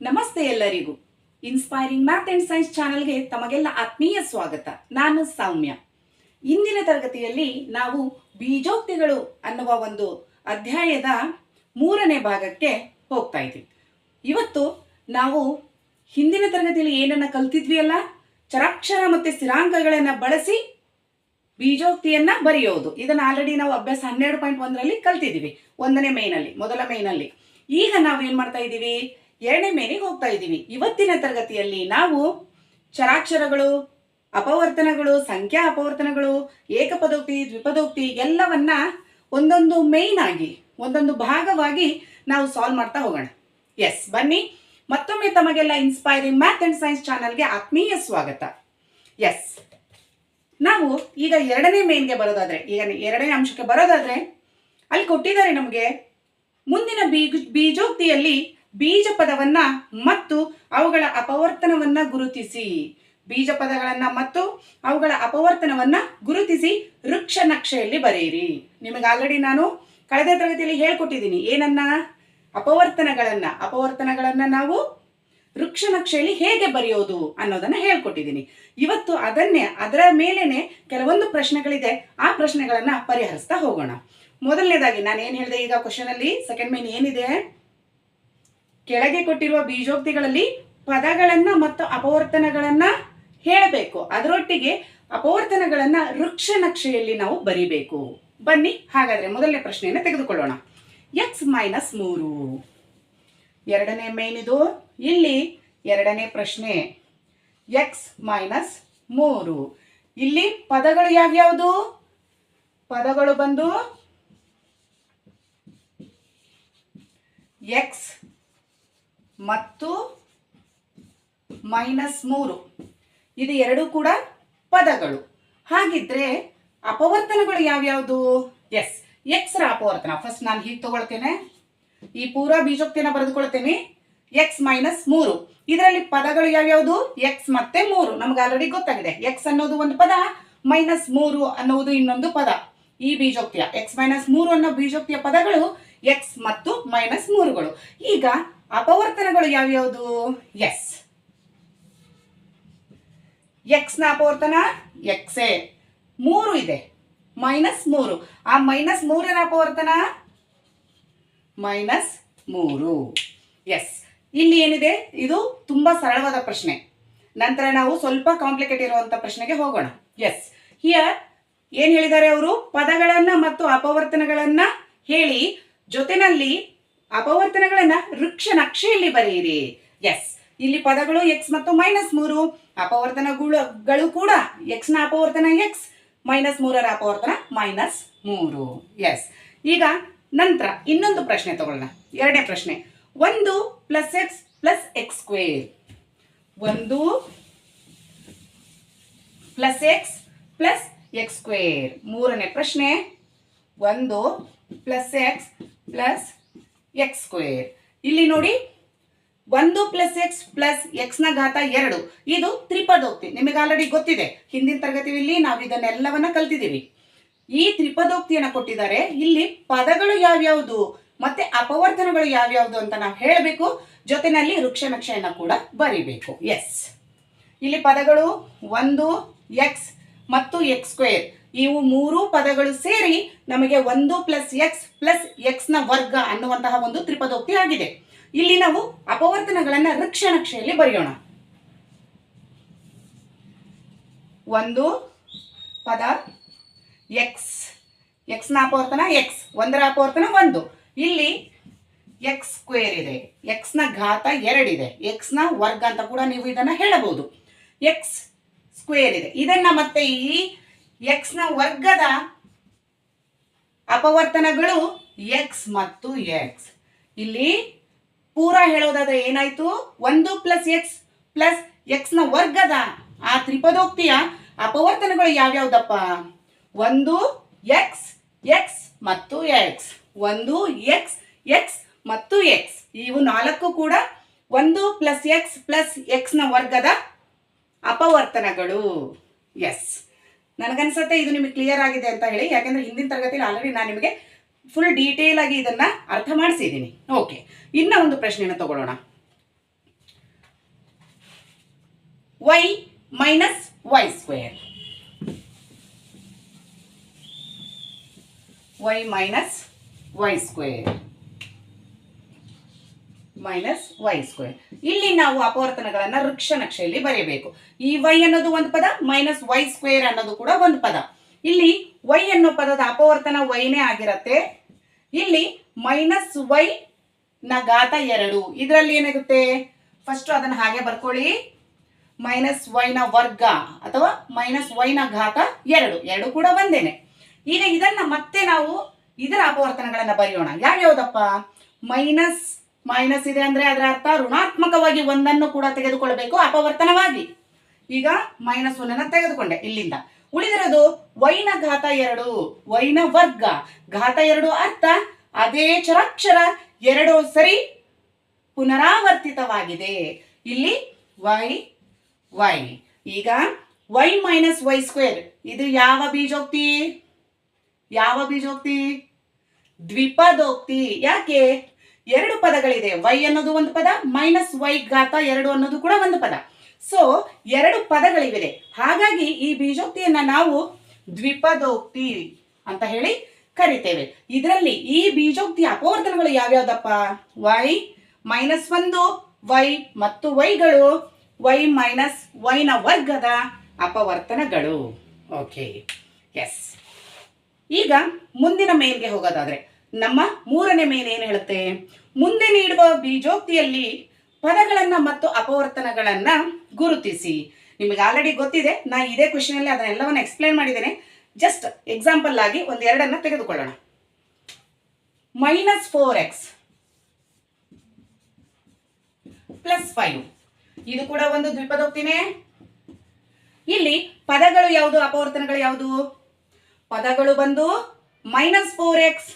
ನಮಸ್ತೆ ಎಲ್ಲರಿಗೂ. Inspiring math and science ಚಾನಲ್ಗೆ ತಮಗೆಲ್ಲ ಆತ್ಮೀಯ ಸ್ವಾಗತ. ನಾನು ಸೌಮ್ಯ. ಇಂದಿನ ತರಗತಿಯಲ್ಲಿ ನಾವು ಬೀಜೋಕ್ತಿಗಳು ಅನ್ನುವ ಒಂದು ಅಧ್ಯಾಯದ ಮೂರನೇ ಭಾಗಕ್ಕೆ ಹೋಗ್ತಾ ಇದ್ದೀವಿ ಇವತ್ತು ನಾವು ಹಿಂದಿನ ತರಗತಿಯಲ್ಲಿ ಏನನ್ನ ಕಲ್ತಿದ್ವಿ ಅಲ್ಲ ಚರಾಕ್ಷರ ಮತ್ತು ಸ್ಥಿರಾಂಕಗಳನ್ನು ಬಳಸಿ ಬೀಜೋಕ್ತಿಯನ್ನ ಬರೆಯೋದು. ಇದನ್ನ ಆಲ್ರೆಡಿ ನಾವು ಅಭ್ಯಾಸ ಹನ್ನೆರಡು ಪಾಯಿಂಟ್ ಒಂದರಲ್ಲಿ ಕಲ್ತಿದ್ದೀವಿ. ಒಂದನೇ ಮೇನಲ್ಲಿ ಮೊದಲ ಮೇನಲ್ಲಿ ಈಗ ನಾವು ಏನು ಮಾಡ್ತಾ ಇದ್ದೀವಿ? ಎರಡನೇ ಮೇನಿಗೆ ಹೋಗ್ತಾ ಇದ್ದೀವಿ. ಇವತ್ತಿನ ತರಗತಿಯಲ್ಲಿ ನಾವು ಚರಾಕ್ಷರಗಳು, ಅಪವರ್ತನಗಳು, ಸಂಖ್ಯಾ ಅಪವರ್ತನಗಳು, ಏಕಪದೋಕ್ತಿ, ದ್ವಿಪದೋಕ್ತಿ ಎಲ್ಲವನ್ನ ಒಂದೊಂದು ಮೇನ್ ಆಗಿ, ಒಂದೊಂದು ಭಾಗವಾಗಿ ನಾವು ಸಾಲ್ವ್ ಮಾಡ್ತಾ ಹೋಗೋಣ. ಎಸ್ ಬನ್ನಿ. ಮತ್ತೊಮ್ಮೆ ತಮಗೆಲ್ಲ ಇನ್ಸ್ಪೈರಿಂಗ್ ಮ್ಯಾಥ್ ಅಂಡ್ ಸೈನ್ಸ್ ಚಾನಲ್ಗೆ ಆತ್ಮೀಯ ಸ್ವಾಗತ. ಎಸ್ ನಾವು ಈಗ ಎರಡನೇ ಮೇನ್ಗೆ ಬರೋದಾದ್ರೆ, ಈಗ ಎರಡನೇ ಅಂಶಕ್ಕೆ ಬರೋದಾದ್ರೆ, ಅಲ್ಲಿ ಕೊಟ್ಟಿದ್ದಾರೆ ನಮಗೆ ಮುಂದಿನ ಬೀಜ, ಬೀಜೋಕ್ತಿಯಲ್ಲಿ ಬೀಜ ಪದವನ್ನ ಮತ್ತು ಅವುಗಳ ಅಪವರ್ತನವನ್ನ ಗುರುತಿಸಿ. ಬೀಜ ಪದಗಳನ್ನ ಮತ್ತು ಅವುಗಳ ಅಪವರ್ತನವನ್ನ ಗುರುತಿಸಿ ವೃಕ್ಷ ನಕ್ಷೆಯಲ್ಲಿ ಬರೆಯಿರಿ. ನಿಮಗೆ ಆಲ್ರೆಡಿ ನಾನು ಕಳೆದ ತರಗತಿಯಲ್ಲಿ ಹೇಳ್ಕೊಟ್ಟಿದ್ದೀನಿ. ಏನನ್ನ? ಅಪವರ್ತನಗಳನ್ನ. ಅಪವರ್ತನಗಳನ್ನ ನಾವು ವೃಕ್ಷ ನಕ್ಷೆಯಲ್ಲಿ ಹೇಗೆ ಬರೆಯೋದು ಅನ್ನೋದನ್ನ ಹೇಳ್ಕೊಟ್ಟಿದ್ದೀನಿ. ಇವತ್ತು ಅದನ್ನೇ, ಅದರ ಮೇಲೇನೆ ಕೆಲವೊಂದು ಪ್ರಶ್ನೆಗಳಿದೆ. ಆ ಪ್ರಶ್ನೆಗಳನ್ನ ಪರಿಹರಿಸ್ತಾ ಹೋಗೋಣ. ಮೊದಲನೇದಾಗಿ ನಾನು ಏನ್ ಹೇಳಿದೆ ಈಗ ಕ್ವಶನ್ ಅಲ್ಲಿ? ಸೆಕೆಂಡ್ ಮೇನ್ ಏನಿದೆ? ಕೆಳಗೆ ಕೊಟ್ಟಿರುವ ಬೀಜೋಕ್ತಿಗಳಲ್ಲಿ ಪದಗಳನ್ನ ಮತ್ತು ಅಪವರ್ತನಗಳನ್ನ ಹೇಳಬೇಕು. ಅದರೊಟ್ಟಿಗೆ ಅಪವರ್ತನಗಳನ್ನ ವೃಕ್ಷ ನಕ್ಷೆಯಲ್ಲಿ ನಾವು ಬರಿಬೇಕು. ಬನ್ನಿ, ಹಾಗಾದ್ರೆ ಮೊದಲನೇ ಪ್ರಶ್ನೆಯನ್ನು ತೆಗೆದುಕೊಳ್ಳೋಣ. ಎಕ್ಸ್ ಮೈನಸ್ ಮೂರು. ಎರಡನೇ ಮೇನ್ ಇದು. ಇಲ್ಲಿ ಎರಡನೇ ಪ್ರಶ್ನೆ. ಎಕ್ಸ್ ಮೈನಸ್ ಮೂರು. ಇಲ್ಲಿ ಪದಗಳು ಯಾವ್ಯಾವುದು? ಪದಗಳು ಬಂದು ಎಕ್ಸ್ ಮತ್ತು ಮೈನಸ್ ಮೂರು. ಇದು ಎರಡು ಕೂಡ ಪದಗಳು. ಹಾಗಿದ್ರೆ ಅಪವರ್ತನಗಳು ಯಾವ್ಯಾವುದು? ಎಸ್ ಎಕ್ಸ್ ರ ಅಪವರ್ತನ. ಫಸ್ಟ್ ನಾನು ಹೀಗೆ ತಗೊಳ್ತೇನೆ. ಈ ಪೂರ ಬೀಜೋಕ್ತಿನ ಬರೆದುಕೊಳ್ತೇನೆ. ಎಕ್ಸ್ ಮೈನಸ್ ಮೂರು. ಇದರಲ್ಲಿ ಪದಗಳು ಯಾವ್ಯಾವುದು? ಎಕ್ಸ್ ಮತ್ತೆ ಮೂರು. ನಮ್ಗೆ ಆಲ್ರೆಡಿ ಗೊತ್ತಾಗಿದೆ. ಎಕ್ಸ್ ಅನ್ನೋದು ಒಂದು ಪದ, ಮೈನಸ್ ಮೂರು ಅನ್ನೋದು ಇನ್ನೊಂದು ಪದ. ಈ ಬೀಜೋಕ್ತಿಯ ಎಕ್ಸ್ ಮೈನಸ್ ಮೂರು ಅನ್ನೋ ಬೀಜೋಕ್ತಿಯ ಪದಗಳು ಎಕ್ಸ್ ಮತ್ತು ಮೈನಸ್ ಮೂರುಗಳು. ಈಗ ಅಪವರ್ತನಗಳು ಯಾವ್ಯಾವುದು? ಎಸ್ ಎಕ್ಸ್ನ ಅಪವರ್ತನ? ಎಕ್ಸೆ ಮೂರು ಇದೆ. ಮೈನಸ್ ಮೂರು. ಆ ಮೈನಸ್ ಮೂರರ ಅಪವರ್ತನ? ಮೈನಸ್ ಮೂರು. ಎಸ್ ಇಲ್ಲಿ ಏನಿದೆ? ಇದು ತುಂಬಾ ಸರಳವಾದ ಪ್ರಶ್ನೆ. ನಂತರ ನಾವು ಸ್ವಲ್ಪ ಕಾಂಪ್ಲಿಕೇಟ್ ಇರುವಂತ ಪ್ರಶ್ನೆಗೆ ಹೋಗೋಣ. ಎಸ್ ಹಿಯರ್ ಏನ್ ಹೇಳಿದ್ದಾರೆ ಅವರು? ಪದಗಳನ್ನ ಮತ್ತು ಅಪವರ್ತನಗಳನ್ನ ಹೇಳಿ ಜೊತೆನಲ್ಲಿ ಅಪವರ್ತನಗಳನ್ನ ವೃಕ್ಷ ನಕ್ಷೆಯಲ್ಲಿ ಬರೆಯಿರಿ. ಎಸ್ ಇಲ್ಲಿ ಪದಗಳು ಎಕ್ಸ್ ಮತ್ತು ಮೈನಸ್ ಮೂರು. ಅಪವರ್ತನಗಳು ಕೂಡ ಎಕ್ಸ್ನ ಅಪವರ್ತನ ಎಕ್ಸ್ ಮೈನಸ್ ಮೂರರ ಅಪವರ್ತನ ಮೈನಸ್ ಮೂರು. ಎಸ್ ಈಗ ನಂತರ ಇನ್ನೊಂದು ಪ್ರಶ್ನೆ ತಗೊಳ್ಳೋಣ. ಎರಡನೇ ಪ್ರಶ್ನೆ. ಒಂದು plus x plus x square ಒಂದು plus x plus x square ಮೂರನೇ ಪ್ರಶ್ನೆ. ಒಂದು plus x plus x square ಇಲ್ಲಿ ನೋಡಿ, ಒಂದು ಪ್ಲಸ್ ಎಕ್ಸ್ ಪ್ಲಸ್ ಎಕ್ಸ್ನ ಘಾತ ಎರಡು. ಇದು ತ್ರಿಪದೋಕ್ತಿ ನಿಮಗೆ ಆಲ್ರೆಡಿ ಗೊತ್ತಿದೆ. ಹಿಂದಿನ ತರಗತಿಯಲ್ಲಿ ನಾವು ಇದನ್ನೆಲ್ಲವನ್ನ ಕಲ್ತಿದ್ದೀವಿ. ಈ ತ್ರಿಪದೋಕ್ತಿಯನ್ನು ಕೊಟ್ಟಿದ್ದಾರೆ. ಇಲ್ಲಿ ಪದಗಳು ಯಾವ್ಯಾವುದು ಮತ್ತೆ ಅಪವರ್ತನಗಳು ಯಾವ್ಯಾವುದು ಅಂತ ನಾವು ಹೇಳಬೇಕು. ಜೊತೆನಲ್ಲಿ ವೃಕ್ಷ ನಕ್ಷೆಯನ್ನ ಕೂಡ ಬರಿಬೇಕು. ಎಸ್ ಇಲ್ಲಿ ಪದಗಳು ಒಂದು ಎಕ್ಸ್ ಮತ್ತು ಎಕ್ಸ್ ಸ್ಕ್ವೇರ್ ಇವು ಮೂರು ಪದಗಳು ಸೇರಿ ನಮಗೆ ಒಂದು ಪ್ಲಸ್ ಎಕ್ಸ್ ಪ್ಲಸ್ ಎಕ್ಸ್ನ ವರ್ಗ ಅನ್ನುವಂತಹ ಒಂದು ತ್ರಿಪದೋಕ್ತಿ ಆಗಿದೆ. ಇಲ್ಲಿ ನಾವು ಅಪವರ್ತನಗಳನ್ನ ವೃಕ್ಷ ನಕ್ಷೆಯಲ್ಲಿ ಬರೆಯೋಣ. ಒಂದು ಪದ ಎಕ್ಸ್ ಎಕ್ಸ್ನ ಅಪವರ್ತನ ಎಕ್ಸ್ ಒಂದರ ಅಪವರ್ತನ ಒಂದು. ಇಲ್ಲಿ ಎಕ್ಸ್ ಸ್ಕ್ವೇರ್ ಇದೆ ಎಕ್ಸ್ನ ಘಾತ ಎರಡಿದೆ ಎಕ್ಸ್ನ ವರ್ಗ ಅಂತ ಕೂಡ ನೀವು ಇದನ್ನ ಹೇಳಬಹುದು. ಎಕ್ಸ್ ಸ್ಕ್ವೇರ್ ಇದೆ. ಇದನ್ನ ಮತ್ತೆ ಈ ಎಕ್ಸ್ನ ವರ್ಗದ ಅಪವರ್ತನಗಳು ಎಕ್ಸ್ ಮತ್ತು ಎಕ್ಸ್ ಇಲ್ಲಿ ಪೂರ ಹೇಳೋದಾದ್ರೆ ಏನಾಯ್ತು? ಒಂದು ಪ್ಲಸ್ ಎಕ್ಸ್ ಪ್ಲಸ್ ಎಕ್ಸ್ನ ವರ್ಗದ ಆ ತ್ರಿಪದೋಕ್ತಿಯ ಅಪವರ್ತನಗಳು ಯಾವ್ಯಾವ್ದಪ್ಪ? ಒಂದು ಎಕ್ಸ್ ಎಕ್ಸ್ ಮತ್ತು ಎಕ್ಸ್ ಒಂದು ಎಕ್ಸ್ ಎಕ್ಸ್ ಮತ್ತು ಎಕ್ಸ್ ಇವು ನಾಲ್ಕು ಕೂಡ ಒಂದು ಪ್ಲಸ್ ಎಕ್ಸ್ ಪ್ಲಸ್ ಎಕ್ಸ್ನ ವರ್ಗದ ಅಪವರ್ತನಗಳು. ಎಸ್ ನನಗನ್ಸುತ್ತೆ ಇದು ನಿಮಗೆ ಕ್ಲಿಯರ್ ಆಗಿದೆ ಅಂತ ಹೇಳಿ. ಯಾಕಂದ್ರೆ ಹಿಂದಿನ ತರಗತಿಯಲ್ಲಿ ಆಲ್ರೆಡಿ ನಾನು ನಿಮಗೆ ಫುಲ್ ಡೀಟೇಲ್ ಆಗಿ ಇದನ್ನ ಅರ್ಥ ಮಾಡಿಸಿದ್ದೀನಿ ಓಕೆ ಇನ್ನ ಒಂದು ಪ್ರಶ್ನೆಯನ್ನು ತಗೊಳ್ಳೋಣ. Y minus y square y minus y square minus y square ಇಲ್ಲಿ ನಾವು ಅಪವರ್ತನಗಳನ್ನ ವೃಕ್ಷ ನಕ್ಷೆಯಲ್ಲಿ ಬರೆಯಬೇಕು ಈ ವೈ ಅನ್ನೋದು ಒಂದು ಪದ ಮೈನಸ್ ವೈ ಸ್ಕ್ವೇರ್ ಅನ್ನೋದು ಕೂಡ ಒಂದು ಪದ. ಇಲ್ಲಿ ವೈ ಅನ್ನೋ ಪದದ ಅಪವರ್ತನ ವೈನೇ ಆಗಿರತ್ತೆ. ಇಲ್ಲಿ ಮೈನಸ್ ವೈ ನ ಘಾತ ಎರಡು. ಇದರಲ್ಲಿ ಏನಾಗುತ್ತೆ? ಫಸ್ಟ್ ಅದನ್ನ ಹಾಗೆ ಬರ್ಕೊಳ್ಳಿ. ಮೈನಸ್ ವೈನ ವರ್ಗ ಅಥವಾ ಮೈನಸ್ ವೈನ ಘಾತ ಎರಡು. ಎರಡು ಕೂಡ ಒಂದೇನೆ. ಈಗ ಇದನ್ನ ಮತ್ತೆ ನಾವು ಇದರ ಅಪವರ್ತನಗಳನ್ನ ಬರೆಯೋಣ. ಯಾವ್ಯಾವುದಪ್ಪ? ಮೈನಸ್ ಮೈನಸ್ ಇದೆ ಅಂದ್ರೆ ಅದರ ಅರ್ಥ ಋಣಾತ್ಮಕವಾಗಿ ಒಂದನ್ನು ಕೂಡ ತೆಗೆದುಕೊಳ್ಬೇಕು ಅಪವರ್ತನವಾಗಿ. ಈಗ ಮೈನಸ್ ಒಂದನ್ನು ತೆಗೆದುಕೊಂಡೆ ಇಲ್ಲಿಂದ. ಉಳಿದಿರೋದು ವೈನ ಘಾತ ಎರಡು ವೈನ ವರ್ಗ. ಘಾತ ಎರಡು ಅರ್ಥ ಅದೇ ಚರಾಕ್ಷರ ಎರಡು ಸರಿ ಪುನರಾವರ್ತಿತವಾಗಿದೆ. ಇಲ್ಲಿ ವೈ ವೈ. ಈಗ ವೈ ಮೈನಸ್ ವೈ ಸ್ಕ್ವೇರ್. ಇದು ಯಾವ ಬೀಜೋಕ್ತಿ? ಯಾವ ಬೀಜೋಕ್ತಿ? ದ್ವಿಪದೋಕ್ತಿ. ಯಾಕೆ? ಎರಡು ಪದಗಳಿದೆ. ವೈ ಅನ್ನೋದು ಒಂದು ಪದ ಮೈನಸ್ ವೈ ಘಾತ ಎರಡು ಅನ್ನೋದು ಕೂಡ ಒಂದು ಪದ. ಸೊ ಎರಡು ಪದಗಳಿವೆ ಹಾಗಾಗಿ ಈ ಬೀಜೋಕ್ತಿಯನ್ನ ನಾವು ದ್ವಿಪದೋಕ್ತಿ ಅಂತ ಹೇಳಿ ಕರಿತೇವೆ. ಇದರಲ್ಲಿ ಈ ಬೀಜೋಕ್ತಿಯ ಅಪವರ್ತನಗಳು ಯಾವ್ಯಾವ್ದಪ್ಪ? ವೈ ಮೈನಸ್ ಒಂದು ವೈ ಮತ್ತು ವೈಗಳು ವೈ ಮೈನಸ್ ವೈನ ವರ್ಗದ ಅಪವರ್ತನಗಳು. ಓಕೆ ಎಸ್ ಈಗ ಮುಂದಿನ ಮೇಲ್ಗೆ ಹೋಗೋದಾದ್ರೆ, ನಮ್ಮ ಮೂರನೇ ಮೇಲ್ ಏನು ಹೇಳುತ್ತೆ? ಮುಂದೆ ನೀಡುವ ಬೀಜೋಕ್ತಿಯಲ್ಲಿ ಪದಗಳನ್ನು ಮತ್ತು ಅಪವರ್ತನಗಳನ್ನು ಗುರುತಿಸಿ. ನಿಮಗೆ ಆಲ್ರೆಡಿ ಗೊತ್ತಿದೆ, ನಾ ಇದೇ ಕ್ವಶನಲ್ಲಿ ಅದನ್ನೆಲ್ಲವನ್ನ ಎಕ್ಸ್ಪ್ಲೈನ್ ಮಾಡಿದ್ದೇನೆ. ಜಸ್ಟ್ ಎಕ್ಸಾಂಪಲ್ ಆಗಿ ಒಂದ್ ಎರಡನ್ನ ತೆಗೆದುಕೊಳ್ಳೋಣ. Minus four x plus five ಇದು ಕೂಡ ಒಂದು ದ್ವಿಪದೋಕ್ತಿನೇ? ಇಲ್ಲಿ ಪದಗಳು ಯಾವುದು, ಅಪವರ್ತನಗಳು ಯಾವುದು? ಪದಗಳು ಬಂದು ಮೈನಸ್ ಫೋರ್ ಎಕ್ಸ್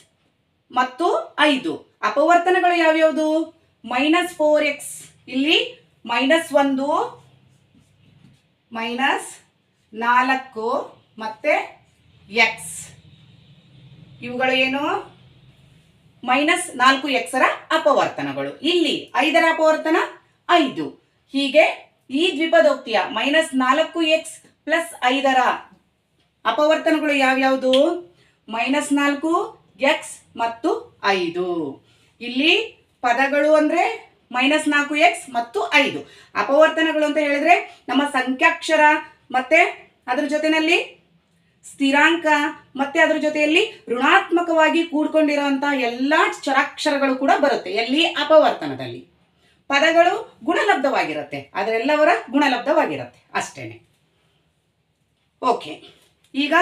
ಮತ್ತು ಐದು. ಅಪವರ್ತನಗಳು ಯಾವ್ಯಾವುದು? ಮೈನಸ್ ಫೋರ್ ಎಕ್ಸ್ ಇಲ್ಲಿ ಮೈನಸ್ ಒಂದು ಮೈನಸ್ ನಾಲ್ಕು, ಮತ್ತೆ ಎಕ್ಸ್ ಇವುಗಳು ಏನು? ಮೈನಸ್ ನಾಲ್ಕು ಎಕ್ಸರ ಅಪವರ್ತನಗಳು. ಇಲ್ಲಿ ಐದರ ಅಪವರ್ತನ ಐದು. ಹೀಗೆ ಈ ದ್ವಿಪದೋಕ್ತಿಯ ಮೈನಸ್ ನಾಲ್ಕು ಎಕ್ಸ್ ಪ್ಲಸ್ ಐದರ ಅಪವರ್ತನಗಳು ಯಾವ್ಯಾವುದು? ಮೈನಸ್ ನಾಲ್ಕು ಎಕ್ಸ್ ಮತ್ತು ಐದು. ಇಲ್ಲಿ ಪದಗಳು ಅಂದ್ರೆ ಮೈನಸ್ ನಾಲ್ಕು ಎಕ್ಸ್ ಮತ್ತು ಐದು. ಅಪವರ್ತನಗಳು ಅಂತ ಹೇಳಿದ್ರೆ ನಮ್ಮ ಸಂಖ್ಯಾಕ್ಷರ ಮತ್ತೆ ಅದ್ರ ಜೊತೆನಲ್ಲಿ ಸ್ಥಿರಾಂಕ ಮತ್ತೆ ಅದ್ರ ಜೊತೆಯಲ್ಲಿ ಋಣಾತ್ಮಕವಾಗಿ ಕೂಡ್ಕೊಂಡಿರುವಂತಹ ಎಲ್ಲಾ ಚರಾಕ್ಷರಗಳು ಕೂಡ ಬರುತ್ತೆ ಎಲ್ಲಿ? ಅಪವರ್ತನದಲ್ಲಿ. ಪದಗಳು ಗುಣಲಬ್ಧವಾಗಿರುತ್ತೆ. ಅದರೆಲ್ಲವರ ಗುಣಲಬ್ಧವಾಗಿರುತ್ತೆ ಅಷ್ಟೇನೆ. ಓಕೆ ಈಗ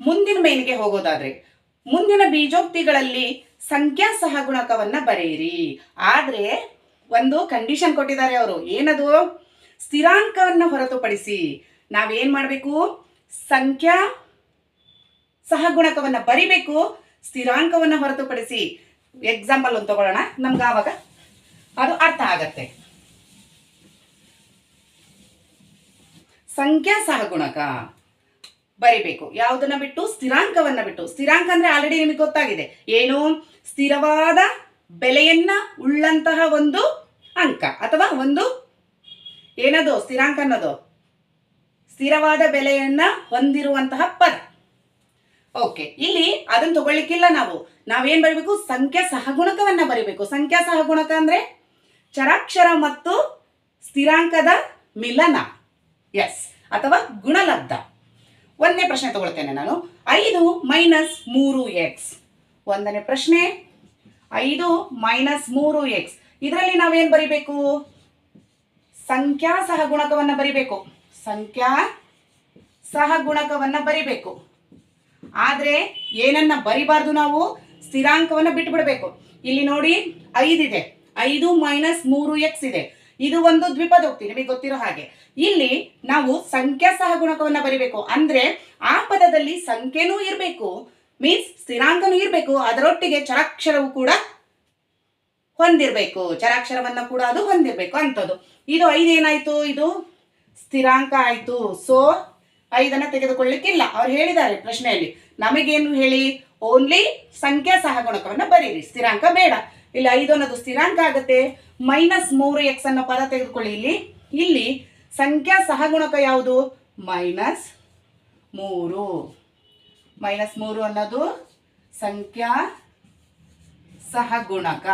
ಮುಂದಿನ ಮೇನ್ಗೆ ಹೋಗೋದಾದ್ರೆ, ಮುಂದಿನ ಬೀಜೋಕ್ತಿಗಳಲ್ಲಿ ಸಂಖ್ಯಾ ಸಹಗುಣಕವನ್ನ ಬರೆಯಿರಿ. ಆದ್ರೆ ಒಂದು ಕಂಡೀಷನ್ ಕೊಟ್ಟಿದ್ದಾರೆ ಅವರು. ಏನದು? ಸ್ಥಿರಾಂಕವನ್ನ ಹೊರತುಪಡಿಸಿ ನಾವೇನ್ ಮಾಡಬೇಕು? ಸಂಖ್ಯಾ ಸಹಗುಣಕವನ್ನ ಬರಿಬೇಕು. ಸ್ಥಿರಾಂಕವನ್ನ ಹೊರತುಪಡಿಸಿ ಎಕ್ಸಾಂಪಲ್ ಒಂದು ತಗೊಳ್ಳೋಣ. ನಮ್ಗೆ ಆವಾಗ ಅದು ಅರ್ಥ ಆಗತ್ತೆ. ಸಂಖ್ಯಾ ಸಹಗುಣಕ ಬರಿಬೇಕು. ಯಾವುದನ್ನ ಬಿಟ್ಟು? ಸ್ಥಿರಾಂಕವನ್ನ ಬಿಟ್ಟು. ಸ್ಥಿರಾಂಕ ಅಂದ್ರೆ ಆಲ್ರೆಡಿ ನಿಮಗೆ ಗೊತ್ತಾಗಿದೆ. ಏನು? ಸ್ಥಿರವಾದ ಬೆಲೆಯನ್ನ ಉಳ್ಳಂತಹ ಒಂದು ಅಂಕ ಅಥವಾ ಒಂದು ಏನದು? ಸ್ಥಿರಾಂಕ ಅನ್ನೋದು. ಸ್ಥಿರವಾದ ಬೆಲೆಯನ್ನ ಹೊಂದಿರುವಂತಹ ಪದ. ಓಕೆ ಇಲ್ಲಿ ಅದನ್ನ ತಗೊಳ್ಳಿಕ್ಕಿಲ್ಲ ನಾವು. ನಾವೇನ್ ಬರಿಬೇಕು? ಸಂಖ್ಯಾ ಸಹಗುಣಕವನ್ನ ಬರಿಬೇಕು. ಸಂಖ್ಯಾ ಸಹಗುಣಕ ಅಂದ್ರೆ ಚರಾಕ್ಷರ ಮತ್ತು ಸ್ಥಿರಾಂಕದ ಮಿಲನ. ಎಸ್ ಅಥವಾ ಗುಣಲಬ್ಧ. ಒಂದನೇ ಪ್ರಶ್ನೆ ತಗೊಳ್ತೇನೆ ನಾನು. ಐದು ಮೈನಸ್ ಮೂರು ಎಕ್ಸ್ ಒಂದನೇ ಪ್ರಶ್ನೆ. ಐದು ಮೈನಸ್ ಮೂರು ಎಕ್ಸ್ ಇದರಲ್ಲಿ ನಾವೇನು ಬರಿಬೇಕು? ಸಂಖ್ಯಾ ಸಹಗುಣಕವನ್ನು ಬರಿಬೇಕು. ಸಂಖ್ಯಾ ಸಹಗುಣಕವನ್ನು ಬರಿಬೇಕು. ಆದರೆ ಏನನ್ನ ಬರಿಬಾರ್ದು ನಾವು? ಸ್ಥಿರಾಂಕವನ್ನ ಬಿಟ್ಟು ಬಿಡಬೇಕು ಇಲ್ಲಿ ನೋಡಿ, ಐದಿದೆ. ಐದು ಮೈನಸ್ ಮೂರು ಎಕ್ಸ್ ಇದೆ. ಇದು ಒಂದು ದ್ವಿಪದೋಕ್ತಿ ನಿಮಗೆ ಗೊತ್ತಿರೋ ಹಾಗೆ. ಇಲ್ಲಿ ನಾವು ಸಂಖ್ಯಾ ಸಹಗುಣಕವನ್ನ ಬರಿಬೇಕು. ಅಂದ್ರೆ ಆ ಪದದಲ್ಲಿ ಸಂಖ್ಯೆನೂ ಇರಬೇಕು ಮೀನ್ಸ್ ಸ್ಥಿರಾಂಕನೂ ಇರಬೇಕು, ಅದರೊಟ್ಟಿಗೆ ಚರಾಕ್ಷರವು ಕೂಡ ಹೊಂದಿರಬೇಕು. ಚರಾಕ್ಷರವನ್ನ ಕೂಡ ಅದು ಹೊಂದಿರಬೇಕು ಅಂತದ್ದು ಇದು ಐದೇನಾಯ್ತು ಇದು ಸ್ಥಿರಾಂಕ ಆಯ್ತು. ಸೊ ಐದನ್ನ ತೆಗೆದುಕೊಳ್ಳಿಕ್ಕಿಲ್ಲ. ಅವ್ರು ಹೇಳಿದ್ದಾರೆ ಪ್ರಶ್ನೆಯಲ್ಲಿ. ನಮಗೇನು ಹೇಳಿ? ಓನ್ಲಿ ಸಂಖ್ಯಾ ಸಹಗುಣಕವನ್ನ ಬರೀರಿ. ಸ್ಥಿರಾಂಕ ಬೇಡ. ಇಲ್ಲಿ, ಐದು ಅನ್ನೋದು ಸ್ಥಿರಾಂಕ ಆಗುತ್ತೆ. ಮೈನಸ್ ಮೂರು ಎಕ್ಸ್ ಅನ್ನೋ ಪದ ತೆಗೆದುಕೊಳ್ಳಿ ಇಲ್ಲಿ. ಇಲ್ಲಿ ಸಂಖ್ಯಾ ಸಹಗುಣಕ ಯಾವುದು? ಮೈನಸ್ ಮೂರು. ಮೈನಸ್ ಮೂರು ಅನ್ನೋದು ಸಂಖ್ಯಾ ಸಹಗುಣಕ.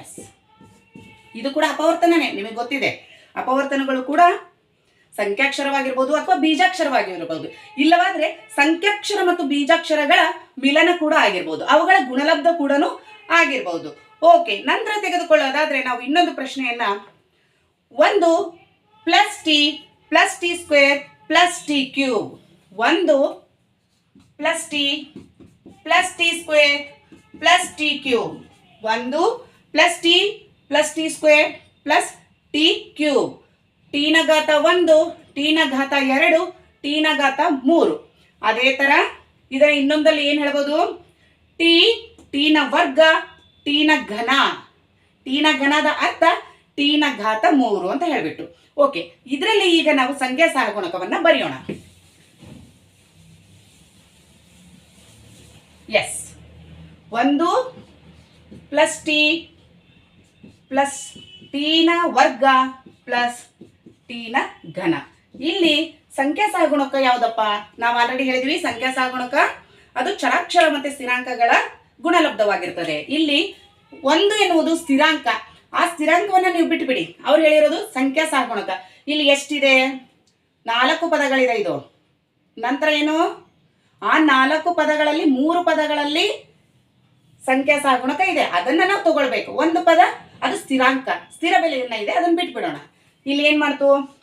ಎಸ್ ಇದು ಕೂಡ ಅಪವರ್ತನನೇ, ನಿಮಗೆ ಗೊತ್ತಿದೆ. ಅಪವರ್ತನಗಳು ಕೂಡ ಸಂಖ್ಯಾಕ್ಷರವಾಗಿರ್ಬೋದು ಅಥವಾ ಬೀಜಾಕ್ಷರವಾಗಿರ್ಬೋದು. ಇಲ್ಲವಾದ್ರೆ ಸಂಖ್ಯಾಕ್ಷರ ಮತ್ತು ಬೀಜಾಕ್ಷರಗಳ ಮಿಲನ ಕೂಡ ಆಗಿರ್ಬೋದು. ಅವುಗಳ ಗುಣಲಬ್ಧ ಕೂಡ ಆಗಿರ್ಬೋದು. ಓಕೆ ನಂತರ ತೆಗೆದುಕೊಳ್ಳೋದಾದ್ರೆ ನಾವು ಇನ್ನೊಂದು ಪ್ರಶ್ನೆಯನ್ನ ಒಂದು plus t plus t square plus t cube ಒಂದು plus t plus t square plus t cube ಒಂದು plus t plus t square plus t cube ಟಿನ ಘಾತ ಒಂದು ಟಿನ ಘಾತ ಎರಡು ಟಿನ ಘಾತ ಮೂರು. ಅದೇ ಥರ ಇದರ ಇನ್ನೊಂದಲ್ಲಿ ಏನು ಹೇಳ್ಬೋದು? ಟಿ ಟೀನ ವರ್ಗ ಟೀನ ಘನ. ಟೀನ ಘನದ ಅರ್ಥ ಟೀನ ಘಾತ ಮೂರು ಅಂತ ಹೇಳ್ಬಿಟ್ಟು. ಓಕೆ, ಇದರಲ್ಲಿ ಈಗ ನಾವು ಸಂಖ್ಯಾ ಸಹಗುಣಕವನ್ನ ಬರೆಯೋಣ. ಎಸ್ ಒಂದು ಪ್ಲಸ್ ಟಿ, ಪ್ಲಸ್ ಟೀನ ವರ್ಗ, ಪ್ಲಸ್ ಟಿನ ಘನ. ಇಲ್ಲಿ ಸಂಖ್ಯಾ ಸಹಗುಣಕ ಯಾವುದಪ್ಪ? ನಾವು ಆಲ್ರೆಡಿ ಹೇಳಿದ್ವಿ ಸಂಖ್ಯಾ ಸಹಗುಣಕ ಅದು ಚರಾಕ್ಷರ ಮತ್ತೆ ಸ್ಥಿರಾಂಕಗಳ ಗುಣಲಬ್ಧವಾಗಿರ್ತದೆ. ಇಲ್ಲಿ ಒಂದು ಎನ್ನುವುದು ಸ್ಥಿರಾಂಕ. ಆ ಸ್ಥಿರಾಂಕವನ್ನ ನೀವು ಬಿಟ್ಬಿಡಿ. ಅವ್ರು ಹೇಳಿರೋದು ಸಂಖ್ಯಾ ಸಹಗುಣಕ ಇಲ್ಲಿ ಎಷ್ಟಿದೆ? ನಾಲ್ಕು ಪದಗಳಿದೆ ಇದು. ನಂತರ ಏನು? ಆ ನಾಲ್ಕು ಪದಗಳಲ್ಲಿ ಮೂರು ಪದಗಳಲ್ಲಿ ಸಂಖ್ಯಾ ಸಹಗುಣಕ ಇದೆ. ಅದನ್ನ ನಾವು ತಗೊಳ್ಬೇಕು. ಒಂದು ಪದ, ಅದು ಸ್ಥಿರಾಂಕ. ಸ್ಥಿರ ಬೆಲೆಯನ್ನ ಇದೆ, ಅದನ್ನ ಬಿಟ್ಬಿಡೋಣ. ಇಲ್ಲಿ ಏನ್ ಮಾಡ್ತು?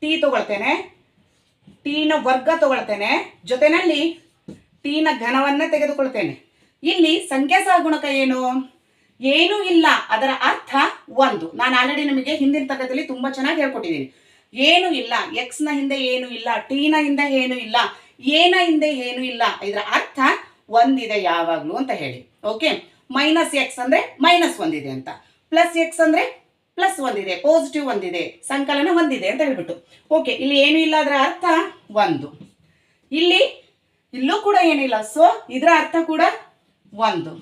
ಟಿ ತಗೊಳ್ತೇನೆ. ಟೀನ ವರ್ಗ ತಗೊಳ್ತೇನೆ. ಜೊತೆನಲ್ಲಿ ಟೀನ ಘನವನ್ನ ತೆಗೆದುಕೊಳ್ತೇನೆ. ಇಲ್ಲಿ ಸಂಖ್ಯಾ ಸಹಗುಣಕ ಏನು? ಏನೂ ಇಲ್ಲ. ಅದರ ಅರ್ಥ ಒಂದು. ನಾನು ಆಲ್ರೆಡಿ ನಿಮಗೆ ಹಿಂದಿನ ತರಗತಿಯಲ್ಲಿ ತುಂಬಾ ಚೆನ್ನಾಗಿ ಹೇಳ್ಕೊಟ್ಟಿದ್ದೀನಿ. ಏನು ಇಲ್ಲ. ಎಕ್ಸ್ನ ಹಿಂದೆ ಏನು ಇಲ್ಲ. ಟಿನ ಹಿಂದೆ ಏನು ಇಲ್ಲ. ಏನ ಹಿಂದೆ ಏನು ಇಲ್ಲ. ಇದರ ಅರ್ಥ ಒಂದಿದೆ ಯಾವಾಗ್ಲೂ ಅಂತ ಹೇಳಿ. ಓಕೆ ಮೈನಸ್ ಎಕ್ಸ್ ಅಂದ್ರೆ ಮೈನಸ್ ಒಂದಿದೆ ಅಂತ. ಪ್ಲಸ್ ಎಕ್ಸ್ ಅಂದ್ರೆ ಪ್ಲಸ್ ಒಂದಿದೆ ಪಾಸಿಟಿವ್ ಒಂದಿದೆ, ಸಂಕಲನ ಹೊಂದಿದೆ ಅಂತ ಹೇಳ್ಬಿಟ್ಟು. ಓಕೆ ಇಲ್ಲಿ ಏನು ಇಲ್ಲ ಅದರ ಅರ್ಥ? ಒಂದು. ಇಲ್ಲಿ, ಇಲ್ಲೂ ಕೂಡ ಏನಿಲ್ಲ ಸೊ ಇದರ ಅರ್ಥ ಕೂಡ ಒಂದು.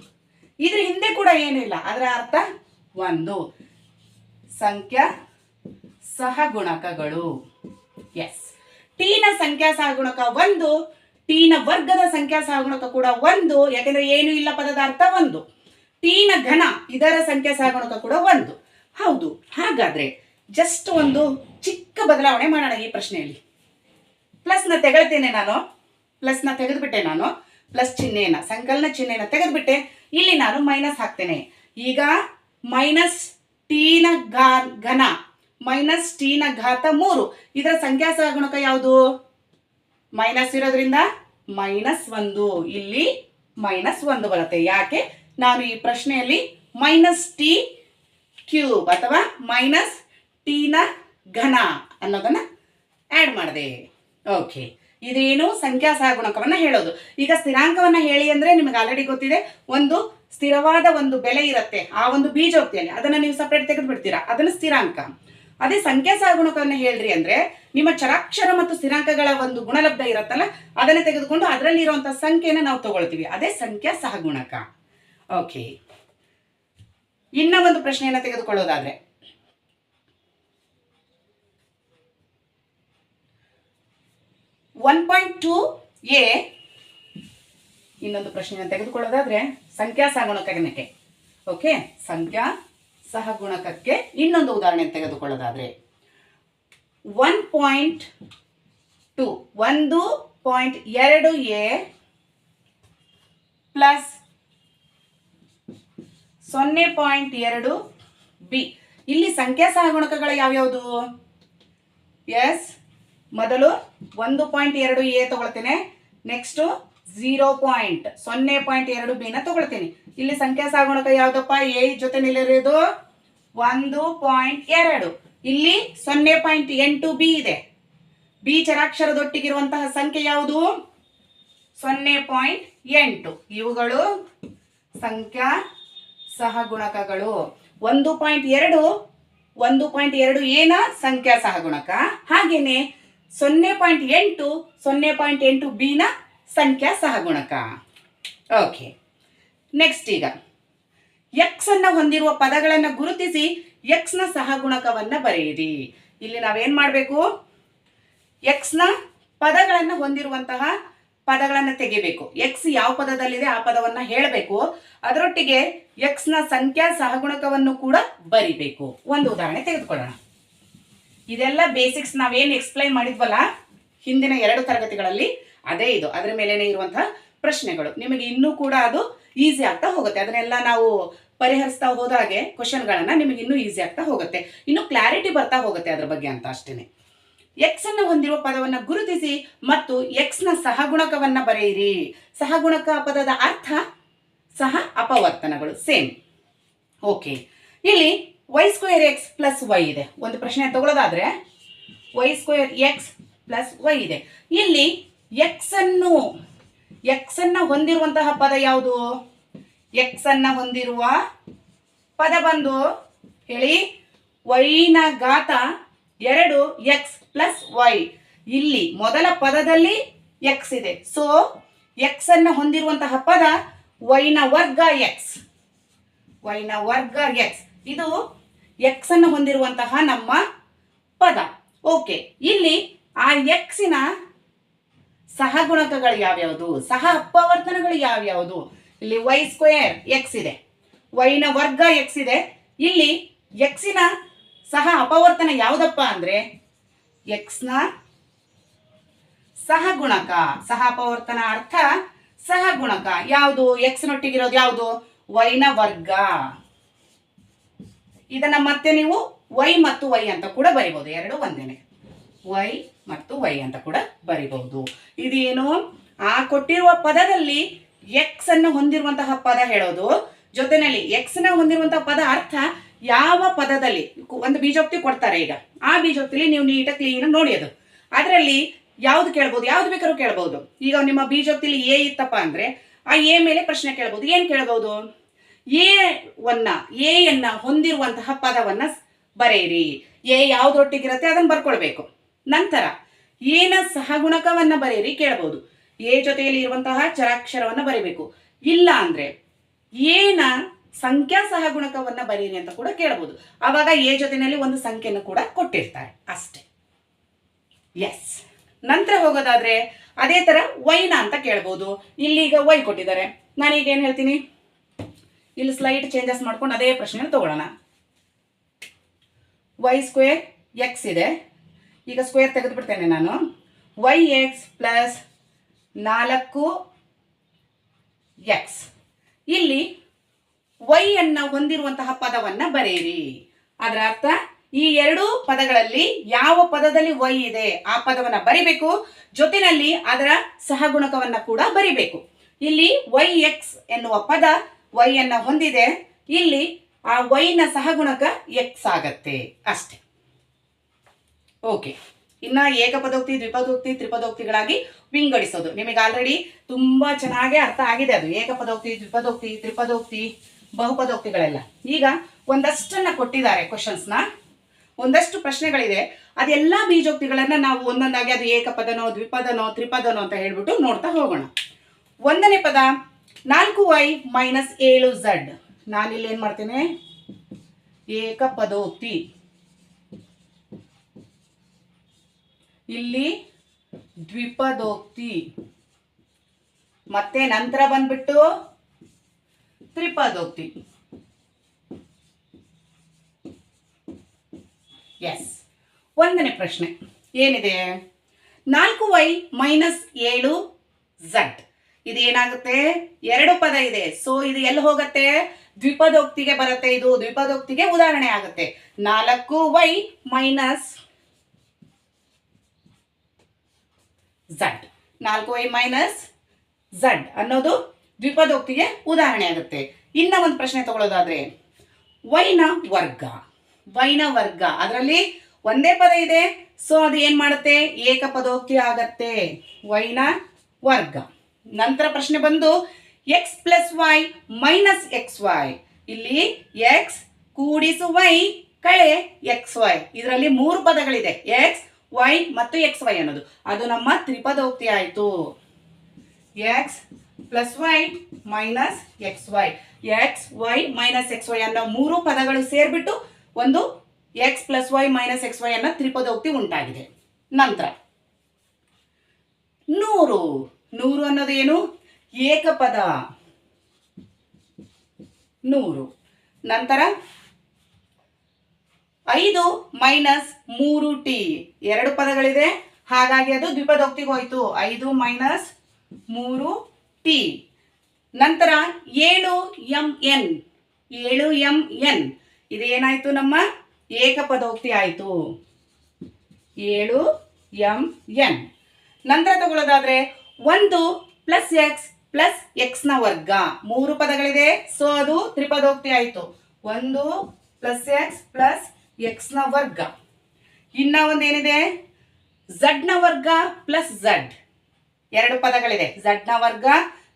ಇದ್ರ ಹಿಂದೆ ಕೂಡ ಏನಿಲ್ಲ ಅದರ ಅರ್ಥ ಒಂದು. ಸಂಖ್ಯಾ ಸಹಗುಣಕಗಳು. ಎಸ್ ಟೀನ ಸಂಖ್ಯಾ ಸಹಗುಣಕ ಒಂದು ಟೀನ ವರ್ಗದ ಸಂಖ್ಯಾ ಸಹಗುಣಕ ಕೂಡ ಒಂದು, ಯಾಕೆಂದ್ರೆ ಏನು ಇಲ್ಲ ಪದದ ಅರ್ಥ ಒಂದು. ಟೀನ ಘನ, ಇದರ ಸಂಖ್ಯಾ ಸಹಗುಣಕ ಕೂಡ ಒಂದು. ಹೌದು, ಹಾಗಾದ್ರೆ ಜಸ್ಟ್ ಒಂದು ಚಿಕ್ಕ ಬದಲಾವಣೆ ಮಾಡೋಣ ಈ ಪ್ರಶ್ನೆಯಲ್ಲಿ. ಪ್ಲಸ್ನ ತೆಗಳ್ತೇನೆ ನಾನು. ಪ್ಲಸ್ನ ತೆಗೆದುಬಿಟ್ಟೆ ನಾನು. ಪ್ಲಸ್ ಚಿಹ್ನೆಯನ್ನ, ಸಂಕಲನ ಚಿಹ್ನೆಯನ್ನ ತೆಗೆದುಬಿಟ್ಟೆ. ಇಲ್ಲಿ ನಾನು ಮೈನಸ್ ಹಾಕ್ತೇನೆ. ಈಗ ಮೈನಸ್ ಟೀನ ಘಾ, ಘನ. ಮೈನಸ್ ಟೀನ ಘಾತ ಮೂರು. ಇದರ ಸಂಖ್ಯಾ ಸಹಗುಣಕ ಯಾವುದು? ಮೈನಸ್ ಇರೋದ್ರಿಂದ ಮೈನಸ್ ಒಂದು. ಇಲ್ಲಿ ಮೈನಸ್ ಒಂದು ಬರುತ್ತೆ. ಯಾಕೆ? ನಾನು ಈ ಪ್ರಶ್ನೆಯಲ್ಲಿ ಮೈನಸ್ ಟಿ ಕ್ಯೂಬ್ ಅಥವಾ ಮೈನಸ್ ಟಿನ ಘನ ಅನ್ನೋದನ್ನ ಆ್ಯಡ್ ಮಾಡಿದೆ. ಓಕೆ ಇದೇನು ಸಂಖ್ಯಾ ಸಹಗುಣಕವನ್ನು ಹೇಳೋದು. ಈಗ ಸ್ಥಿರಾಂಕವನ್ನ ಹೇಳಿ ಅಂದ್ರೆ ನಿಮಗೆ ಆಲ್ರೆಡಿ ಗೊತ್ತಿದೆ, ಒಂದು ಸ್ಥಿರವಾದ ಒಂದು ಬೆಲೆ ಇರುತ್ತೆ. ಆ ಒಂದು ಬೀಜೋಕ್ತಿಯಲ್ಲಿ ಅದನ್ನ ನೀವು ಸಪ್ರೇಟ್ ತೆಗೆದು ಬಿಡ್ತೀರಾ ಅದನ್ನ ಸ್ಥಿರಾಂಕ. ಅದೇ ಸಂಖ್ಯಾ ಸಹಗುಣಕವನ್ನು ಹೇಳ್ರಿ ಅಂದ್ರೆ ನಿಮ್ಮ ಚರಾಕ್ಷರ ಮತ್ತು ಸ್ಥಿರಾಂಕಗಳ ಒಂದು ಗುಣಲಬ್ಧ ಇರುತ್ತಲ್ಲ, ಅದನ್ನ ತೆಗೆದುಕೊಂಡು ಅದರಲ್ಲಿ ಇರುವಂತಹ ಸಂಖ್ಯೆನ ನಾವು ತಗೊಳ್ತೀವಿ. ಅದೇ ಸಂಖ್ಯಾ ಸಹಗುಣಕ ಓಕೆ ಇನ್ನ ಒಂದು ಪ್ರಶ್ನೆಯನ್ನು ತೆಗೆದುಕೊಳ್ಳೋದಾದ್ರೆ. ಒನ್ ಪಾಯಿಂಟ್ ಟೂ ಎ ಇನ್ನೊಂದು ಪ್ರಶ್ನೆಯನ್ನು ತೆಗೆದುಕೊಳ್ಳೋದಾದ್ರೆ ಸಂಖ್ಯಾ ಸಹಗುಣಕಕ್ಕೆ ಓಕೆ ಸಂಖ್ಯಾ ಸಹಗುಣಕಕ್ಕೆ ಇನ್ನೊಂದು ಉದಾಹರಣೆ ತೆಗೆದುಕೊಳ್ಳೋದಾದ್ರೆ. ಒನ್ ಪಾಯಿಂಟ್ ಟು ಒಂದು ಪಾಯಿಂಟ್ ಎರಡು ಎ ಪ್ಲಸ್ ಸೊನ್ನೆ ಪಾಯಿಂಟ್ ಎರಡು ಬಿ. ಇಲ್ಲಿ ಸಂಖ್ಯಾ ಸಹಗುಣಕಗಳು ಯಾವ್ಯಾವುದು? ಎಸ್, ಮೊದಲು ಒಂದು ಪಾಯಿಂಟ್ ಎರಡು ಎ ತಗೊಳ್ತೇನೆ, ನೆಕ್ಸ್ಟು ಝೀರೋ ಪಾಯಿಂಟ್, ಸೊನ್ನೆ ಪಾಯಿಂಟ್ ಎರಡು ಬಿನ ತಗೊಳ್ತೀನಿ. ಇಲ್ಲಿ ಸಂಖ್ಯಾ ಸಹಗುಣಕ ಯಾವುದಪ್ಪ? ಎ ಜೊತೆ ನಿಲ್ಲಿರೋದು ಒಂದು ಪಾಯಿಂಟ್ ಎರಡು. ಇಲ್ಲಿ ಸೊನ್ನೆ ಪಾಯಿಂಟ್ ಎಂಟು ಬಿ ಇದೆ. ಬಿ ಚರಾಕ್ಷರದೊಟ್ಟಿಗಿರುವಂತಹ ಸಂಖ್ಯೆ ಯಾವುದು? ಸೊನ್ನೆ ಪಾಯಿಂಟ್ ಎಂಟು. ಇವುಗಳು ಸಂಖ್ಯಾ ಸಹಗುಣಕಗಳು ಒಂದು ಪಾಯಿಂಟ್ ಎರಡು, ಒಂದು ಪಾಯಿಂಟ್ ಎರಡು ಏನ ಸಂಖ್ಯಾ ಸಹಗುಣಕ? ಹಾಗೇನೆ ಸೊನ್ನೆ ಪಾಯಿಂಟ್ ಎಂಟು, ಸೊನ್ನೆ ಪಾಯಿಂಟ್ ಎಂಟು ಬಿನ ಸಂಖ್ಯಾ ಸಹಗುಣಕ. ಓಕೆ. ನೆಕ್ಸ್ಟ್ ಈಗ. ಎಕ್ಸ್ ಅನ್ನ ಹೊಂದಿರುವ ಪದಗಳನ್ನು ಗುರುತಿಸಿ ಎಕ್ಸ್ನ ಸಹಗುಣಕವನ್ನು ಬರೆಯಿರಿ. ಇಲ್ಲಿ ನಾವೇನ್ ಮಾಡಬೇಕು? ಎಕ್ಸ್ನ ಪದಗಳನ್ನು ಹೊಂದಿರುವಂತಹ ಪದಗಳನ್ನು ತೆಗಿಬೇಕು. ಎಕ್ಸ್ ಯಾವ ಪದದಲ್ಲಿದೆ ಆ ಪದವನ್ನ ಹೇಳಬೇಕು. ಅದರೊಟ್ಟಿಗೆ ನ ಸಂಖ್ಯಾ ಸಹಗುಣಕವನ್ನು ಕೂಡ ಬರಿಬೇಕು. ಒಂದು ಉದಾಹರಣೆ ತೆಗೆದುಕೊಳ್ಳೋಣ. ಇದೆಲ್ಲ ಬೇಸಿಕ್ಸ್ ನಾವೇನು ಎಕ್ಸ್ಪ್ಲೈನ್ ಮಾಡಿದ್ವಲ್ಲ? ಹಿಂದಿನ ಎರಡು ತರಗತಿಗಳಲ್ಲಿ ಅದೇ ಇದು. ಅದರ ಮೇಲೇನೆ ಇರುವಂತಹ ಪ್ರಶ್ನೆಗಳು. ನಿಮಗೆ ಇನ್ನೂ ಕೂಡ ಅದು ಈಸಿ ಆಗ್ತಾ ಹೋಗುತ್ತೆ. ಅದನ್ನೆಲ್ಲ ನಾವು ಪರಿಹರಿಸ್ತಾ ಹೋದಾಗೆ ಕ್ವಶನ್ಗಳನ್ನ ನಿಮಗೆ ಇನ್ನೂ ಈಸಿ ಆಗ್ತಾ ಹೋಗುತ್ತೆ. ಇನ್ನು ಕ್ಲಾರಿಟಿ ಬರ್ತಾ ಹೋಗುತ್ತೆ ಅದ್ರ ಬಗ್ಗೆ ಅಂತ ಅಷ್ಟೇನೆ. ಎಕ್ಸ್ ಅನ್ನು ಹೊಂದಿರುವ ಪದವನ್ನು ಗುರುತಿಸಿ ಮತ್ತು ಎಕ್ಸ್ನ ಸಹಗುಣಕವನ್ನ ಬರೆಯಿರಿ. ಸಹಗುಣಕ ಪದದ ಅರ್ಥ ಸಹ ಅಪವರ್ತನಗಳು ಸೇಮ್ ಓಕೆ ಇಲ್ಲಿ y square x plus y ಇದೆ. ಒಂದು ಪ್ರಶ್ನೆ ತಗೊಳ್ಳೋದಾದ್ರೆ y square x plus y ಇದೆ. ಇಲ್ಲಿ ಎಕ್ಸ್ ಅನ್ನು ಎಕ್ಸ್ ಅನ್ನು ಹೊಂದಿರುವಂತಹ ಪದ ಯಾವುದು? ಎಕ್ಸ್ ಅನ್ನ ಹೊಂದಿರುವ ಪದ ಬಂದು ಹೇಳಿ ವೈನ ಘಾತ ಎರಡು ಎಕ್ಸ್ ಪ್ಲಸ್ ವೈ ಇಲ್ಲಿ ಮೊದಲ ಪದದಲ್ಲಿ ಎಕ್ಸ್ ಇದೆ. ಸೊ ಎಕ್ಸ್ ಅನ್ನು ಹೊಂದಿರುವಂತಹ ಪದ ವೈನ ವರ್ಗ ಎಕ್ಸ್ ವೈನ ವರ್ಗ ಎಕ್ಸ್ ಇದು ಎಕ್ಸ್ ಅನ್ನು ಹೊಂದಿರುವಂತಹ ನಮ್ಮ ಪದ. ಓಕೆ ಇಲ್ಲಿ ಆ ಎಕ್ಸಿನ ಸಹಗುಣಕಗಳು ಯಾವ್ಯಾವುದು? ಸಹ ಅಪವರ್ತನಗಳು ಯಾವ್ಯಾವುದು? ಇಲ್ಲಿ ವೈ ಸ್ಕ್ವೇರ್ ಎಕ್ಸ್ ಇದೆ. ವೈನ ವರ್ಗ ಎಕ್ಸ್ ಇದೆ. ಇಲ್ಲಿ ಎಕ್ಸಿನ ಸಹ ಅಪವರ್ತನ ಯಾವುದಪ್ಪ ಅಂದ್ರೆ ಎಕ್ಸ್ನ ಸಹಗುಣಕ. ಸಹ ಅಪವರ್ತನ ಅರ್ಥ ಸಹಗುಣಕ. ಯಾವುದು? ಎಕ್ಸ್ ನೊಟ್ಟಿಗಿರೋದು ಯಾವುದು? ವೈನ ವರ್ಗ. ಇದನ್ನ ಮತ್ತೆ ನೀವು ವೈ ಮತ್ತು ವೈ ಅಂತ ಕೂಡ ಬರಿಬಹುದು ಎರಡು ಒಂದೇನೆ. ವೈ ಮತ್ತು ವೈ ಅಂತ ಕೂಡ ಬರಿಬಹುದು ಇದೇನು? ಆ ಕೊಟ್ಟಿರುವ ಪದದಲ್ಲಿ ಎಕ್ಸ್ ಅನ್ನು ಹೊಂದಿರುವಂತಹ ಪದ ಹೇಳೋದು. ಜೊತೆನಲ್ಲಿ ಎಕ್ಸ್ನ ಹೊಂದಿರುವಂತಹ ಪದ ಅರ್ಥ ಯಾವ ಪದದಲ್ಲಿ ಒಂದು ಬೀಜೋಕ್ತಿ ಕೊಡ್ತಾರೆ ಈಗ. ಆ ಬೀಜೋಕ್ತಿಲಿ ನೀವು ನೀಟಾಗಿ ಕ್ಲೀನ್ ನೋಡಿ ಅದು. ಅದರಲ್ಲಿ ಯಾವ್ದು ಕೇಳ್ಬೋದು? ಯಾವ್ದು ಬೇಕಾದ್ರೂ ಕೇಳ್ಬೋದು. ಈಗ ನಿಮ್ಮ ಬೀಜೋಕ್ತಿಲಿ ಎ ಇತ್ತಪ್ಪ ಅಂದ್ರೆ, ಆ ಎ ಮೇಲೆ ಪ್ರಶ್ನೆ ಕೇಳ್ಬೋದು. ಏನ್ ಕೇಳ್ಬೋದು? ಎ ವನ್ನ, ಎ ಯನ್ನ ಹೊಂದಿರುವಂತಹ ಪದವನ್ನ ಬರೆಯಿರಿ. ಎ ಯಾವ್ದೊಟ್ಟಿಗಿರತ್ತೆ ಅದನ್ನ ಬರ್ಕೊಳ್ಬೇಕು. ನಂತರ ಏನ ಸಹಗುಣಕವನ್ನ ಬರೆಯಿರಿ ಕೇಳಬಹುದು ಎ ಜೊತೆಯಲ್ಲಿ ಇರುವಂತಹ ಚರಾಕ್ಷರವನ್ನ ಬರೀಬೇಕು. ಇಲ್ಲ ಅಂದ್ರೆ ಏನ ಸಂಖ್ಯಾ ಸಹಗುಣಕವನ್ನು ಬರೀರಿ ಅಂತ ಕೂಡ ಕೇಳಬಹುದು ಆವಾಗ ಎ ಜೊತೆಯಲ್ಲಿ ಒಂದು ಸಂಖ್ಯೆಯನ್ನು ಕೂಡ ಕೊಟ್ಟಿರ್ತಾರೆ. ಅಷ್ಟೇ. ಎಸ್ ನಂತರ ಹೋಗೋದಾದ್ರೆ ಅದೇ ತರ ವೈನ ಅಂತ ಕೇಳ್ಬೋದು. ಇಲ್ಲಿ ಈಗ ವೈ ಕೊಟ್ಟಿದ್ದಾರೆ. ನಾನೀಗ ಏನ್ ಹೇಳ್ತೀನಿ? ಇಲ್ಲಿ ಸ್ಲೈಡ್ ಚೇಂಜಸ್ ಮಾಡ್ಕೊಂಡು ಅದೇ ಪ್ರಶ್ನೆ ತಗೊಳ್ಳೋಣ. ವೈ ಸ್ಕ್ವೇರ್ ಎಕ್ಸ್ ಇದೆ. ಈಗ ಸ್ಕ್ವೇರ್ ತೆಗೆದು ಬಿಡ್ತೇನೆ ನಾನು. ವೈ ಎಕ್ಸ್ ಪ್ಲಸ್ ನಾಲ್ಕು ಎಕ್ಸ್ ಇಲ್ಲಿ ವೈ ಅನ್ನ ಹೊಂದಿರುವಂತಹ ಪದವನ್ನ ಬರೆಯಿರಿ. ಅದರ ಅರ್ಥ, ಈ ಎರಡು ಪದಗಳಲ್ಲಿ ಯಾವ ಪದದಲ್ಲಿ ವೈ ಇದೆ ಆ ಪದವನ್ನ ಬರಿಬೇಕು. ಜೊತೆನಲ್ಲಿ ಅದರ ಸಹಗುಣಕವನ್ನ ಕೂಡ ಬರಿಬೇಕು. ಇಲ್ಲಿ ವೈ ಎಕ್ಸ್ ಎನ್ನುವ ಪದ ವೈ ಅನ್ನ ಹೊಂದಿದೆ. ಇಲ್ಲಿ ಆ ವೈನ ಸಹಗುಣಕ ಎಕ್ಸ್ ಆಗತ್ತೆ ಅಷ್ಟೇ. ಓಕೆ. ಇನ್ನ ಏಕಪದೋಕ್ತಿ, ದ್ವಿಪದೋಕ್ತಿ, ತ್ರಿಪದೋಕ್ತಿಗಳಾಗಿ ವಿಂಗಡಿಸೋದು. ನಿಮಗೆ ಆಲ್ರೆಡಿ ತುಂಬಾ ಚೆನ್ನಾಗಿ ಅರ್ಥ ಆಗಿದೆ ಅದು. ಏಕಪದೋಕ್ತಿ, ದ್ವಿಪದೋಕ್ತಿ, ತ್ರಿಪದೋಕ್ತಿ. ಬಹುಪದೋಕ್ತಿಗಳೆಲ್ಲ ಈಗ ಒಂದಷ್ಟನ್ನ ಕೊಟ್ಟಿದ್ದಾರೆ ಕ್ವಶನ್ಸ್ನ ಒಂದಷ್ಟು ಪ್ರಶ್ನೆಗಳಿದೆ. ಅದೆಲ್ಲ ಬೀಜೋಕ್ತಿಗಳನ್ನ ನಾವು ಒಂದೊಂದಾಗಿ ಅದು ಏಕಪದನೋ, ದ್ವಿಪದನೋ, ತ್ರಿಪದನೋ ಅಂತ ಹೇಳ್ಬಿಟ್ಟು ನೋಡ್ತಾ ಹೋಗೋಣ. ಒಂದನೇ ಪದ, ನಾಲ್ಕು ವೈ ಮೈನಸ್ ಏಳು ಝಡ್. ನಾನಿಲ್ಲಿ ಏನ್ ಮಾಡ್ತೇನೆ? ಏಕಪದೋಕ್ತಿ. ಇಲ್ಲಿ ದ್ವಿಪದೋಕ್ತಿ. ಮತ್ತೆ ನಂತರ ಬಂದ್ಬಿಟ್ಟು ತ್ರಿಪದೋಕ್ತಿ ಎಸ್ ಒಂದನೇ ಪ್ರಶ್ನೆ. ಏನಿದೆ? ನಾಲ್ಕು ವೈ ಮೈನಸ್ ಏಳು ಝಡ್. ಇದು ಏನಾಗುತ್ತೆ? ಎರಡು ಪದ ಇದೆ. ಸೊ ಇದು ಎಲ್ಲಿ ಹೋಗುತ್ತೆ? ದ್ವಿಪದೋಕ್ತಿಗೆ ಬರುತ್ತೆ ಇದು. ದ್ವಿಪದೋಕ್ತಿಗೆ ಉದಾಹರಣೆ ಆಗುತ್ತೆ. ನಾಲ್ಕು ವೈ ಮೈನಸ್ ಝಡ್. ನಾಲ್ಕು ವೈ ಮೈನಸ್ ಝಡ್ ಅನ್ನೋದು ದ್ವಿಪದೋಕ್ತಿಗೆ ಉದಾಹರಣೆ ಆಗುತ್ತೆ. ಇನ್ನ ಒಂದು ಪ್ರಶ್ನೆ ತಗೊಳ್ಳೋದಾದ್ರೆ, ವೈನ ವರ್ಗ. ವೈನ ವರ್ಗ. ಅದರಲ್ಲಿ ಒಂದೇ ಪದ ಇದೆ. ಸೊ ಅದು ಏನ್ ಮಾಡುತ್ತೆ? ಏಕಪದೋಕ್ತಿ ಆಗತ್ತೆ. ವೈನ ವರ್ಗ. ನಂತರ ಪ್ರಶ್ನೆ ಬಂದು x plus y minus x y ಇಲ್ಲಿ ಎಕ್ಸ್ ಕೂಡಿಸು ವೈ ಕಳೆ ಎಕ್ಸ್ ವೈ ಇದರಲ್ಲಿ ಮೂರು ಪದಗಳಿದೆ. ಎಕ್ಸ್ ವೈ ಮತ್ತು ಎಕ್ಸ್ ವೈ ಅನ್ನೋದು. ಅದು ನಮ್ಮ ತ್ರಿಪದೋಕ್ತಿ ಆಯಿತು. X plus y minus x y x y minus x y ಅನ್ನೋ ಮೂರು ಪದಗಳು ಸೇರಿಬಿಟ್ಟು ಒಂದು x plus y minus x y ಅನ್ನೋ ತ್ರಿಪದೋಕ್ತಿ ಉಂಟಾಗಿದೆ. ನಂತರ ನೂರು. ನೂರು ಅನ್ನೋದೇನು ಏಕಪದ. ನೂರು. ನಂತರ ಐದು ಮೈನಸ್ ಮೂರು ಟಿ ಎರಡು ಪದಗಳಿದೆ. ಹಾಗಾಗಿ ಅದು ದ್ವಿಪದೋಕ್ತಿಗೆ ಹೋಯಿತು. ಐದು ಮೈನಸ್ ಮೂರು ಟಿ. ನಂತರ ಏಳು ಎಂ ಎನ್. ಏಳು ಎಂ ಎನ್. ಇದೇನಾಯಿತು ನಮ್ಮ ಏಕಪದೋಕ್ತಿ ಆಯಿತು. ಏಳು ಎಂ ಎನ್. ನಂತರ ತಗೊಳ್ಳೋದಾದರೆ ಒಂದು ಪ್ಲಸ್ ಎಕ್ಸ್ ಪ್ಲಸ್ ಎಕ್ಸ್ನ ವರ್ಗ. ಮೂರು ಪದಗಳಿದೆ. ಸೊ ಅದು ತ್ರಿಪದೋಕ್ತಿ ಆಯಿತು. ಒಂದು ಪ್ಲಸ್ ಎಕ್ಸ್ ಪ್ಲಸ್ ಎಕ್ಸ್ನ ವರ್ಗ. ಇನ್ನ ಒಂದೇನಿದೆ? ಝಡ್ನ ವರ್ಗ ಪ್ಲಸ್ ಝಡ್. ಎರಡು ಪದಗಳಿದೆ. ಝಡ್ನ ವರ್ಗ,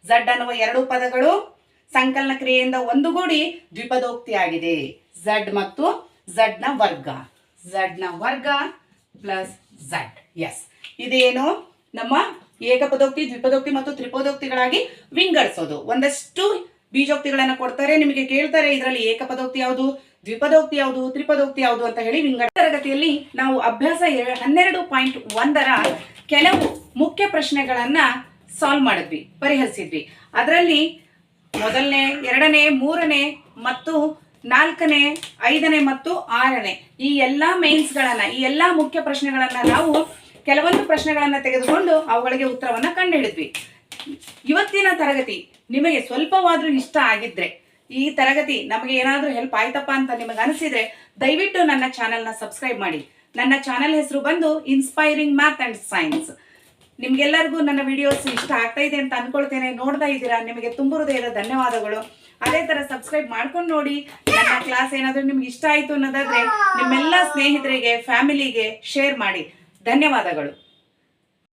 ಝಡ್ ಅನ್ನುವ ಎರಡು ಪದಗಳು ಸಂಕಲನ ಕ್ರಿಯೆಯಿಂದ ಒಂದುಗೂಡಿ ದ್ವಿಪದೋಕ್ತಿ ಆಗಿದೆ ಝಡ್ ಮತ್ತು ಝಡ್ನ ವರ್ಗ. ಝಡ್ನ ವರ್ಗ ಪ್ಲಸ್ ಝಡ್. ಎಸ್ ಇದೇನು? ನಮ್ಮ ಏಕಪದೋಕ್ತಿ, ದ್ವಿಪದೋಕ್ತಿ ಮತ್ತು ತ್ರಿಪದೋಕ್ತಿಗಳಾಗಿ ವಿಂಗಡಿಸೋದು. ಒಂದಷ್ಟು ಬೀಜೋಕ್ತಿಗಳನ್ನು ಕೊಡ್ತಾರೆ, ನಿಮಗೆ ಕೇಳ್ತಾರೆ ಇದರಲ್ಲಿ ಏಕಪದೋಕ್ತಿ ಯಾವುದು, ದ್ವಿಪದೋಕ್ತಿ ಯಾವುದು, ತ್ರಿಪದೋಕ್ತಿ ಯಾವುದು ಅಂತ ಹೇಳಿ ವಿಂಗಡ ತರಗತಿಯಲ್ಲಿ ನಾವು ಅಭ್ಯಾಸ ಹನ್ನೆರಡು ಪಾಯಿಂಟ್ ಒಂದರ ಕೆಲವು ಮುಖ್ಯ ಪ್ರಶ್ನೆಗಳನ್ನ ಸಾಲ್ವ್ ಮಾಡಿದ್ವಿ, ಪರಿಹರಿಸಿದ್ವಿ. ಅದರಲ್ಲಿ ಮೊದಲನೇ, ಎರಡನೇ, ಮೂರನೇ ಮತ್ತು ನಾಲ್ಕನೇ, ಐದನೇ ಮತ್ತು ಆರನೇ ಈ ಎಲ್ಲ ಮೇನ್ಸ್ಗಳನ್ನ ಈ ಎಲ್ಲ ಮುಖ್ಯ ಪ್ರಶ್ನೆಗಳನ್ನು ನಾವು ಕೆಲವೊಂದು ಪ್ರಶ್ನೆಗಳನ್ನು ತೆಗೆದುಕೊಂಡು ಅವುಗಳಿಗೆ ಉತ್ತರವನ್ನು ಕಂಡುಹಿಡಿದ್ವಿ. ಇವತ್ತಿನ ತರಗತಿ ನಿಮಗೆ ಸ್ವಲ್ಪವಾದರೂ ಇಷ್ಟ ಆಗಿದ್ರೆ, ಈ ತರಗತಿ ನಮಗೆ ಏನಾದರೂ ಹೆಲ್ಪ್ ಆಯ್ತಪ್ಪ ಅಂತ ನಿಮಗೆ ಅನಿಸಿದ್ರೆ ದಯವಿಟ್ಟು ನನ್ನ ಚಾನೆಲ್ನ ಸಬ್ಸ್ಕ್ರೈಬ್ ಮಾಡಿ. ನನ್ನ ಚಾನೆಲ್ ಹೆಸರು ಬಂದು ಇನ್ಸ್ಪೈರಿಂಗ್ ಮ್ಯಾಥ್ ಅಂಡ್ ಸೈನ್ಸ್ ನಿಮ್ಗೆಲ್ಲರಿಗೂ ನನ್ನ ವಿಡಿಯೋಸ್ ಇಷ್ಟ ಆಗ್ತಾ ಇದೆ ಅಂತ ಅನ್ಕೊಳ್ತೇನೆ. ನೋಡ್ತಾ ಇದ್ದೀರಾ? ನಿಮಗೆ ತುಂಬ ಹೃದಯದ ಧನ್ಯವಾದಗಳು. ಅದೇ ತರ ಸಬ್ಸ್ಕ್ರೈಬ್ ಮಾಡ್ಕೊಂಡು ನೋಡಿ. ನನ್ನ ಕ್ಲಾಸ್ ಏನಾದರೂ ನಿಮ್ಗೆ ಇಷ್ಟ ಆಯ್ತು ಅನ್ನೋದಾದ್ರೆ ನಿಮ್ಮೆಲ್ಲ ಸ್ನೇಹಿತರಿಗೆ ಫ್ಯಾಮಿಲಿಗೆ ಶೇರ್ ಮಾಡಿ. ಧನ್ಯವಾದಗಳು.